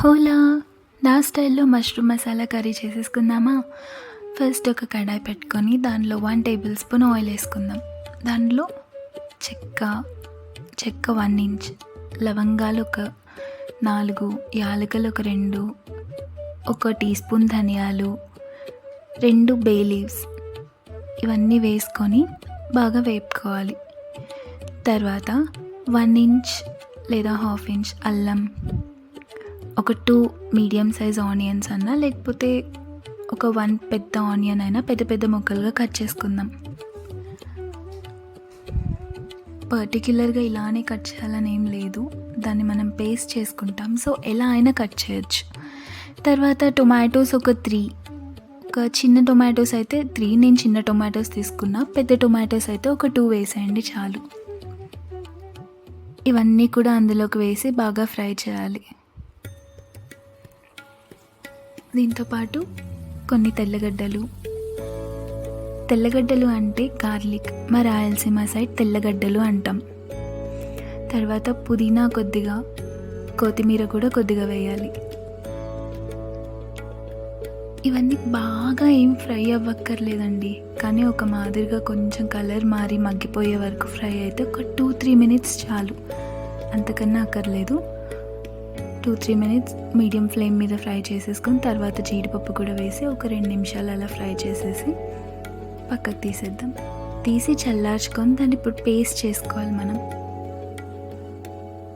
హోలా నా స్టైల్లో mushroom masala curry చేసేసుకుందామా? ఫస్ట్ ఒక కడాయి పెట్టుకొని దానిలో వన్ టేబుల్ స్పూన్ ఆయిల్ వేసుకుందాం. దానిలో చెక్క చెక్క వన్ ఇంచ్ లవంగాలు ఒక నాలుగు యాలకులు ఒక రెండు ఒక టీ స్పూన్ ధనియాలు రెండు బే లీవ్స్. ఇవన్నీ వేసుకొని బాగా వేపుకోవాలి. తర్వాత వన్ ఇంచ్ లేదా హాఫ్ ఇంచ్ అల్లం ఒక టూ మీడియం సైజ్ ఆనియన్స్ అన్నా లేకపోతే ఒక వన్ పెద్ద ఆనియన్ అయినా పెద్ద పెద్ద ముక్కలుగా కట్ చేసుకుందాం. పర్టిక్యులర్గా ఇలానే కట్ చేయాలని ఏం లేదు. దాన్ని మనం పేస్ట్ చేసుకుంటాం. సో ఎలా అయినా కట్ చేయొచ్చు. తర్వాత టొమాటోస్ ఒక త్రీ ఒక చిన్న టొమాటోస్ అయితే త్రీ నేను చిన్న టొమాటోస్ తీసుకున్నా. పెద్ద టొమాటోస్ అయితే ఒక టూ వేసేయండి చాలు. ఇవన్నీ కూడా అందులోకి వేసి బాగా ఫ్రై చేయాలి. దీంతోపాటు కొన్ని తెల్లగడ్డలు. తెల్లగడ్డలు అంటే గార్లిక్ మా రాయలసీమ సైడ్ తెల్లగడ్డలు అంటాం. తర్వాత పుదీనా కొద్దిగా కొత్తిమీర కూడా కొద్దిగా వేయాలి. ఇవన్నీ బాగా ఏం ఫ్రై అవ్వక్కర్లేదండి. కానీ ఒక మాదిరిగా కొంచెం కలర్ మారి మగ్గిపోయే వరకు ఫ్రై అయితే ఒక టూ త్రీ మినిట్స్ చాలు. అంతకన్నా అక్కర్లేదు. Two three minutes medium flame మీద ఫ్రై చేసేసుకొని తర్వాత జీడిపప్పు కూడా వేసి ఒక రెండు నిమిషాలు అలా ఫ్రై చేసేసి పక్కకు తీసేద్దాం. తీసి చల్లార్చుకొని దాన్ని ఇప్పుడు పేస్ట్ చేసుకోవాలి మనం.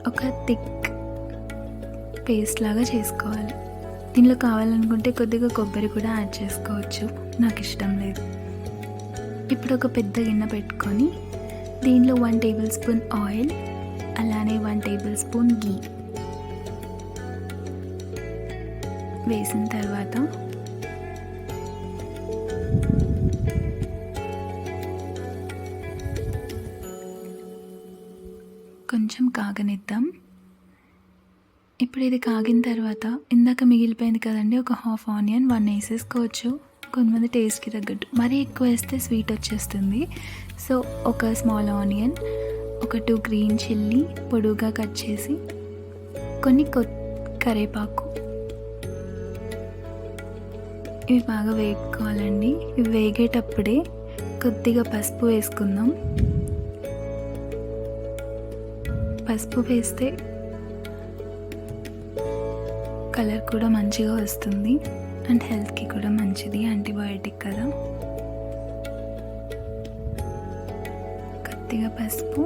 ఒక థిక్ పేస్ట్ లాగా చేసుకోవాలి. దీనిలో కావాలనుకుంటే కొద్దిగా కొబ్బరి కూడా యాడ్ చేసుకోవచ్చు. నాకు ఇష్టం లేదు. ఇప్పుడు ఒక పెద్ద గిన్నె పెట్టుకొని దీనిలో వన్ టేబుల్ స్పూన్ ఆయిల్ అలానే వన్ టేబుల్ స్పూన్ గీ వేసిన తర్వాత కొంచెం కాగనిద్దాం. ఇప్పుడు ఇది కాగిన తర్వాత ఇందాక మిగిలిపోయింది కదండి ఒక హాఫ్ ఆనియన్ వన్ వేసేసుకోవచ్చు. కొంతమంది టేస్ట్కి తగ్గట్టు. మరీ ఎక్కువ వేస్తే స్వీట్ వచ్చేస్తుంది. సో ఒక స్మాల్ ఆనియన్ ఒక టూ గ్రీన్ చిల్లీ పొడుగా కట్ చేసి కొన్ని కొ ఇవి బాగా వేపుకోవాలండి. ఇవి వేగేటప్పుడే కొద్దిగా పసుపు వేసుకుందాం. పసుపు వేస్తే కలర్ కూడా మంచిగా వస్తుంది. అండ్ హెల్త్కి కూడా మంచిది యాంటీబయాటిక్ కదా. కొద్దిగా పసుపు.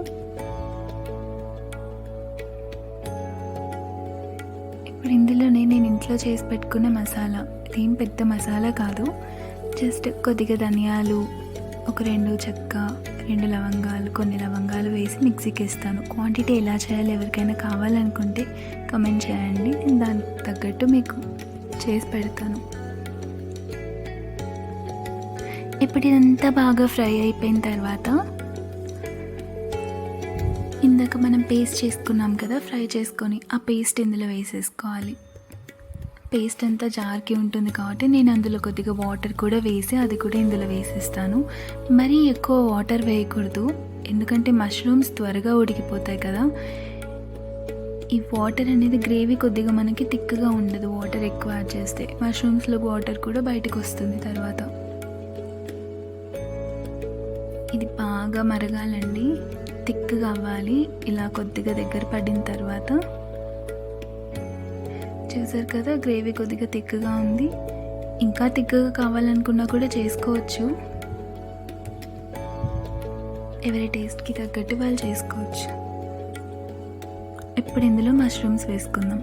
ఇప్పుడు ఇందులోనే నేను ఇంట్లో చేసి పెట్టుకున్న మసాలా. ఇదేం పెద్ద మసాలా కాదు. జస్ట్ కొద్దిగా ధనియాలు ఒక రెండు చెక్క రెండు లవంగాలు కొన్ని లవంగాలు వేసి మిక్సీకి ఇస్తాను క్వాంటిటీ ఎలా చేయాలి ఎవరికైనా కావాలనుకుంటే కమెంట్ చేయండి. నేను దానికి తగ్గట్టు మీకు చేసి పెడతాను. ఇప్పుడు ఇదంతా బాగా ఫ్రై అయిపోయిన తర్వాత ఇందాక మనం పేస్ట్ చేసుకున్నాం కదా ఫ్రై చేసుకొని ఆ పేస్ట్ ఇందులో వేసేసుకోవాలి. పేస్ట్ అంతా జార్కి ఉంటుంది కాబట్టి నేను అందులో కొద్దిగా వాటర్ కూడా వేసి అది కూడా ఇందులో వేసేస్తాను. మరీ ఎక్కువ వాటర్ వేయకూడదు. ఎందుకంటే మష్రూమ్స్ త్వరగా ఉడికిపోతాయి కదా. ఈ వాటర్ అనేది గ్రేవీ కొద్దిగా మనకి థిక్గా ఉండదు. వాటర్ ఎక్కువ యాడ్ చేస్తే మష్రూమ్స్లో వాటర్ కూడా బయటకు వస్తుంది తర్వాత. ఇది బాగా మరగాలండి. థిక్గా అవ్వాలి. ఇలా కొద్దిగా దగ్గర పడిన తర్వాత చూసారు కదా గ్రేవీ కొద్దిగా తిక్కగా ఉంది. ఇంకా తిక్కగా కావాలనుకున్నా కూడా చేసుకోవచ్చు. ఎవరి టేస్ట్కి తగ్గట్టు వాళ్ళు చేసుకోవచ్చు. ఇప్పుడు ఇందులో మష్రూమ్స్ వేసుకుందాం.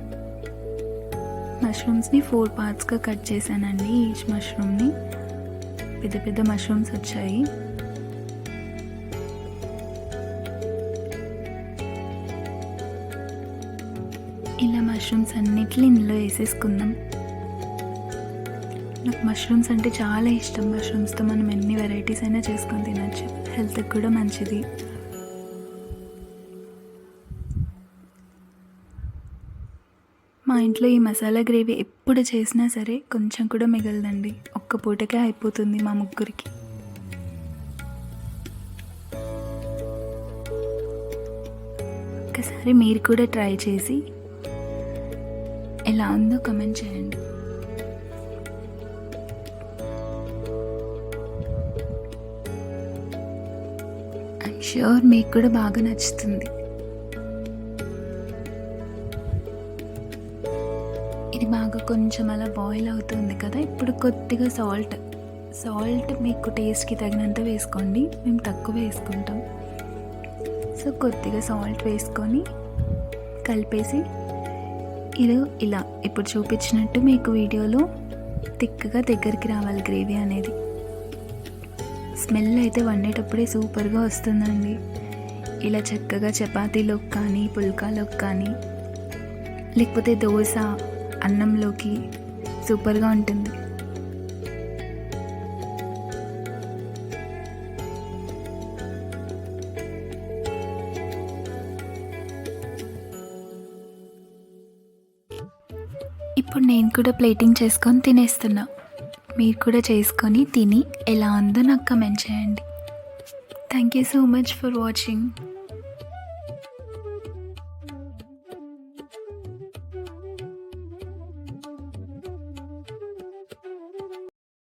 మష్రూమ్స్ని ఫోర్ పార్ట్స్గా కట్ చేశానండి ఈచ్ మష్రూమ్ని పెద్ద పెద్ద మష్రూమ్స్ వచ్చాయి. ఇలా మష్రూమ్స్ అన్నిటిని ఇందులో వేసేసుకుందాం. నాకు మష్రూమ్స్ అంటే చాలా ఇష్టం. మష్రూమ్స్తో మనం ఎన్ని వెరైటీస్ అయినా చేసుకొని తినచ్చు. హెల్త్కి కూడా మంచిది. మా ఇంట్లో ఈ మసాలా గ్రేవీ ఎప్పుడు చేసినా సరే కొంచెం కూడా మిగలదండి. ఒక్క పూటకే అయిపోతుంది మా ముగ్గురికి. ఒకసారి మీరు కూడా ట్రై చేసి ఎలా ఉందో కమెంట్ చేయండి. ఐమ్ షూర్ మీకు కూడా బాగా నచ్చుతుంది. ఇది బాగా కొంచెం అలా బాయిల్ అవుతుంది కదా ఇప్పుడు కొద్దిగా సాల్ట్ సాల్ట్ మీకు టేస్ట్కి తగినంత వేసుకోండి మేము తక్కువ వేసుకుంటాం. సో కొద్దిగా సాల్ట్ వేసుకొని కలిపేసి ఇది ఇలా ఇప్పుడు చూపించినట్టు మీకు వీడియోలో తిక్కగా దగ్గరికి రావాలి గ్రేవీ అనేది. స్మెల్ అయితే వండేటప్పుడే సూపర్గా వస్తుందండి. ఇలా చక్కగా చపాతీలోకి కానీ పుల్కాలోకి కానీ లేకపోతే దోశ అన్నంలోకి సూపర్గా ఉంటుంది. ఇప్పుడు నేను కూడా ప్లేటింగ్ చేసుకొని తినేస్తున్నా. మీరు కూడా చేసుకొని తిని ఎలా ఉందో నాకు కమెంట్ చేయండి. Thank you so much for watching